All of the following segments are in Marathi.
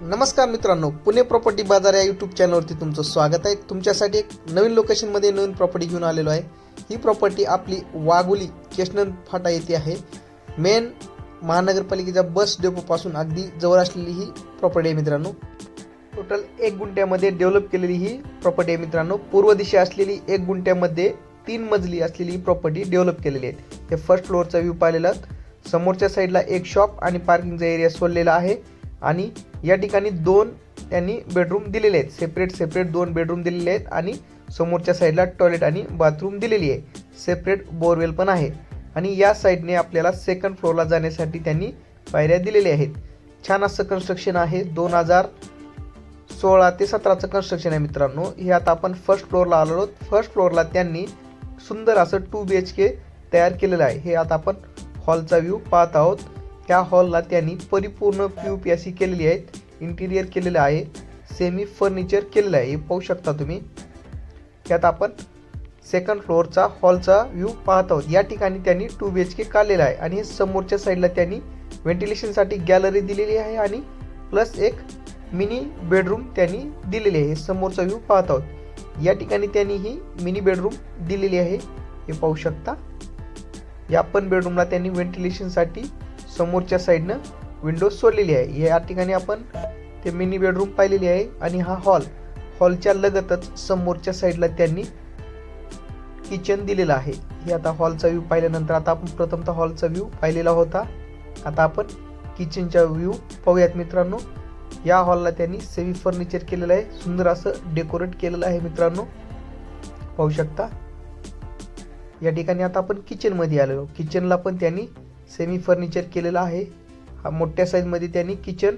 नमस्कार मित्रांनो पुणे प्रॉपर्टी बाजार या यूट्यूब चॅनलवरती तुमचं स्वागत आहे. तुमच्यासाठी एक नवीन लोकेशनमध्ये नवीन प्रॉपर्टी घेऊन आलेलो आहे. ही प्रॉपर्टी आपली वाघोली केशनन फाटा येथे आहे. मेन महानगरपालिकेच्या बस डेपोपासून अगदी जवळ असलेली ही प्रॉपर्टी आहे मित्रांनो. टोटल एक गुंठ्यामध्ये डेव्हलप केलेली ही प्रॉपर्टी आहे मित्रांनो. पूर्व दिशा असलेली एक गुंठ्यामध्ये तीन मजली असलेली ही प्रॉपर्टी डेव्हलप केलेली आहे. हे फर्स्ट फ्लोअरचा व्ह्यू पाहिलेला समोरच्या साईडला एक शॉप आणि पार्किंगचा एरिया सोडलेला आहे. आणि या ठिकाणी दोन त्यांनी बेडरूम दिलेले आहेत. सेपरेट सेपरेट दोन बेडरूम दिलेले आहेत आणि समोरच्या साईडला टॉयलेट आणि बाथरूम दिलेली आहे. सेपरेट बोरवेल पण आहे. आणि या साईडने आपल्याला सेकंड फ्लोअरला जाण्यासाठी त्यांनी पायऱ्या दिलेल्या आहेत. छान असं कन्स्ट्रक्शन आहे. दोन हजार सोळा ते सतराचं कन्स्ट्रक्शन आहे मित्रांनो. हे आता आपण फर्स्ट फ्लोअरला आलो आहोत. फर्स्ट फ्लोअरला त्यांनी सुंदर असं टू बी एच के तयार केलेलं आहे. हे आता आपण हॉलचा व्ह्यू पाहत आहोत. त्या हॉलला त्यांनी परिपूर्ण पी पी अशी केलेली आहेत. इंटिरियर केलेलं आहे. सेमी फर्निचर केलेलं आहे. हे पाहू शकता तुम्ही. त्यात आपण सेकंड फ्लोअरचा हॉलचा व्ह्यू पाहत आहोत. या ठिकाणी त्यांनी टू बी एच के काढलेला आहे आणि समोरच्या साईडला त्यांनी व्हेंटिलेशनसाठी गॅलरी दिलेली आहे आणि प्लस एक मिनी बेडरूम त्यांनी दिलेली आहे. समोरचा व्ह्यू पाहत आहोत. या ठिकाणी त्यांनी ही मिनी बेडरूम दिलेली आहे. हे पाहू शकता. या पण बेडरूमला त्यांनी व्हेंटिलेशनसाठी समोरच्या साईडनं विंडो सोडलेली आहे. या ठिकाणी आपण ते मिनी बेडरूम पाहिलेली आहे आणि हा हॉल हॉलच्या लगतच समोरच्या साईडला त्यांनी किचन दिलेलं आहे. हे आता हॉलचा व्ह्यू पाहिल्यानंतर आता आपण प्रथमतः हॉलचा व्ह्यू पाहिलेला होता. आता आपण किचनचा व्ह्यू पाहूयात मित्रांनो. या हॉलला त्यांनी सेमी फर्निचर केलेलं आहे. सुंदर असं डेकोरेट केलेलं आहे मित्रांनो. पाहू शकता. या ठिकाणी आता आपण किचनमध्ये आलेलो. किचनला पण त्यांनी सेमी फर्निचर केलेलं आहे. हा मोठ्या साईजमध्ये त्यांनी किचन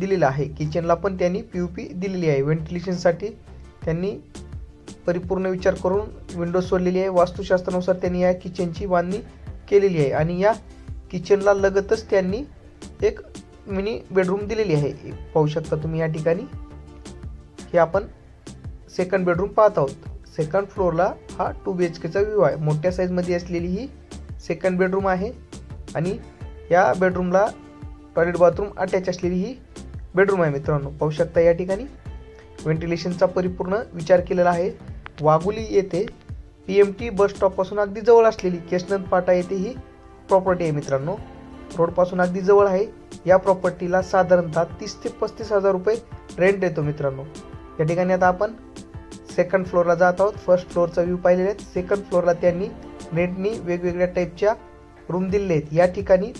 दिलेलं आहे. किचनला पण त्यांनी पी यू पी दिलेली आहे. व्हेंटिलेशनसाठी त्यांनी परिपूर्ण विचार करून विंडो सोडलेली आहे. वास्तुशास्त्रानुसार त्यांनी या किचनची बांधणी केलेली आहे. आणि या किचनला लगतच त्यांनी एक मिनी बेडरूम दिलेली आहे. पाहू शकता तुम्ही या ठिकाणी. हे आपण सेकंड बेडरूम पाहत आहोत. सेकंड फ्लोअरला हा टू बी एच केचा व्ह्यू आहे. मोठ्या साईजमध्ये असलेली ही सेकंड बेडरूम आहे. आणि या बेडरूमला टॉयलेट बाथरूम अटॅच असलेली ही बेडरूम आहे मित्रांनो. पाहू शकता या ठिकाणी. व्हेंटिलेशनचा परिपूर्ण विचार केलेला आहे. वाघोली येथे पी एम टी बस स्टॉपपासून अगदी जवळ असलेली केशनंद पाटा येथे ही प्रॉपर्टी आहे मित्रांनो. रोडपासून अगदी जवळ आहे. या प्रॉपर्टीला साधारणतः तीस ते पस्तीस हजार रुपये रेंट येतो मित्रांनो. या ठिकाणी आता आपण सेकंड फ्लोअरला जात आहोत. फर्स्ट फ्लोअरचा व्ह्यू पाहिलेला आहे. सेकंड फ्लोअरला त्यांनी रेंटनी वेगवेगळ्या टाईपच्या रूम दिलेले आहेत. या ठिकाणी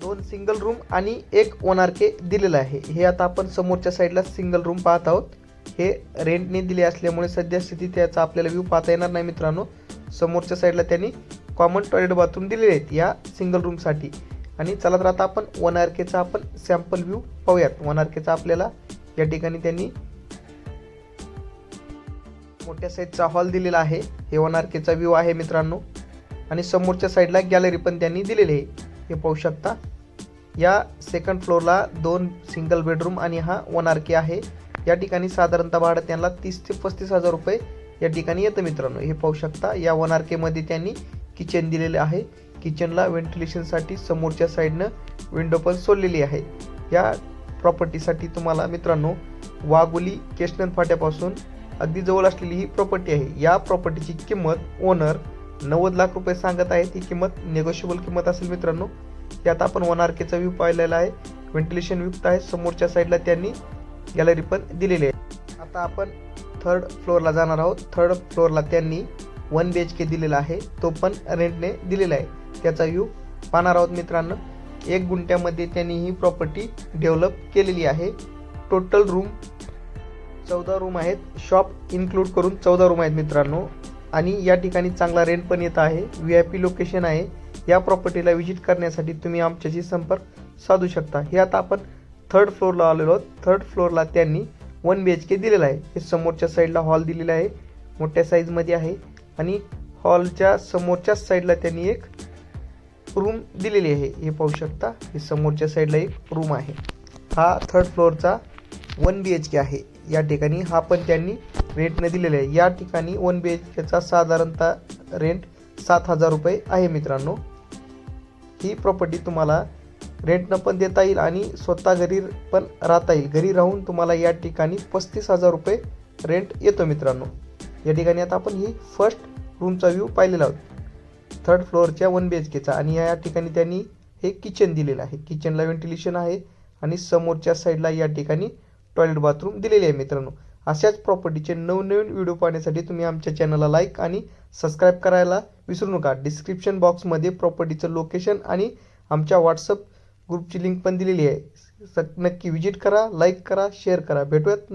दोन सिंगल रूम आणि एक वन आर के दिलेलं आहे. हे आता आपण समोरच्या साईडला सिंगल रूम पाहत आहोत. हे रेंटने दिले असल्यामुळे सध्या स्थिती त्याचा आपल्याला व्ह्यू पाहता येणार नाही मित्रांनो. समोरच्या साईडला त्यांनी कॉमन टॉयलेट बाथरूम दिलेले आहेत या सिंगल रूमसाठी आणि चला तर आता आपण वन आर केचा आपण सॅम्पल व्ह्यू पाहूयात. वन आर केचा आपल्याला या ठिकाणी त्यांनी मोठ्या साईजचा हॉल दिलेला आहे. हे वन आर केचा व्ह्यू आहे मित्रांनो. आणि समोरच्या साईडला गॅलरी पण त्यांनी दिलेली आहे. हे पाहू शकता. या सेकंड फ्लोअरला दोन सिंगल बेडरूम आणि हा वन आर के आहे. या ठिकाणी साधारणतः भाडं त्यांना तीस ते पस्तीस हजार रुपये या ठिकाणी येतं मित्रांनो. हे पाहू शकता. या वन आर केमध्ये त्यांनी किचन दिलेले आहे. किचनला व्हेंटिलेशनसाठी समोरच्या साईडनं विंडो पण सोडलेली आहे. या प्रॉपर्टीसाठी तुम्हाला मित्रांनो वाघोली केशनन फाट्यापासून अगदी जवळ असलेली ही प्रॉपर्टी आहे. या प्रॉपर्टीची किंमत ओनर नव्वद लाख रुपये सांगत आहे. ती किंमत निगोशिएबल किंमत असेल मित्रांनो. यात आपण वन आर केचा व्ह्यू पाहिलेला आहे. व्हेंटिलेशन युक्त आहे. समोरच्या साईडला त्यांनी गॅलरी पण दिलेली आहे. आता आपण थर्ड फ्लोअरला जाणार आहोत. थर्ड फ्लोअरला त्यांनी वन बी एच के दिलेला आहे. तो पण रेंटने दिलेला आहे. त्याचा व्ह्यू पाहणार आहोत मित्रांनो. एक गुंठ्यामध्ये त्यांनी ही प्रॉपर्टी डेव्हलप केलेली आहे. टोटल रूम चौदा रूम आहेत. शॉप इन्क्लूड करून चौदा रूम आहेत मित्रांनो. आणि या ठिकाणी चांगला रेंट पण येत आहे. व्ही आय पी लोकेशन आहे. या प्रॉपर्टीला व्हिजिट करण्यासाठी तुम्ही आमच्याशी संपर्क साधू शकता. हे आता आपण थर्ड फ्लोअरला आलेलो आहोत. थर्ड फ्लोअरला त्यांनी वन बी एच के दिलेला आहे. हे समोरच्या साईडला हॉल दिलेला आहे. मोठ्या साईजमध्ये आहे. आणि हॉलच्या समोरच्याच साईडला त्यांनी एक रूम दिलेली आहे. हे पाहू शकता. हे समोरच्या साईडला एक रूम आहे. हा थर्ड फ्लोअरचा वन बी एच के आहे. या ठिकाणी हा पण त्यांनी रेंटने दिलेले आहे. या ठिकाणी वन बी एच केचा साधारणतः रेंट सात हजार रुपये आहे मित्रांनो. ही प्रॉपर्टी तुम्हाला रेंटनं पण देता येईल आणि स्वतः घरी पण राहता येईल. घरी राहून तुम्हाला या ठिकाणी पस्तीस हजार रुपये रेंट येतो मित्रांनो. या ठिकाणी आता आपण ही फर्स्ट रूमचा व्ह्यू पाहिलेला आहोत. थर्ड फ्लोअरच्या वन बी एच केचा आणि या ठिकाणी त्यांनी हे किचन दिलेलं आहे. किचनला व्हेंटिलेशन आहे आणि समोरच्या साईडला या ठिकाणी टॉयलेट बाथरूम दिलेले आहे मित्रांनो. अशाच प्रॉपर्टीचे नवनवीन व्हिडिओ पाहण्यासाठी तुम्ही आमच्या चॅनलला लाईक आणि सबस्क्राईब करायला विसरू नका. डिस्क्रिप्शन बॉक्समध्ये प्रॉपर्टीचं लोकेशन आणि आमच्या व्हॉट्सअप ग्रुपची लिंक पण दिलेली आहे. नक्की व्हिजिट करा लाईक करा शेअर करा. भेटूयात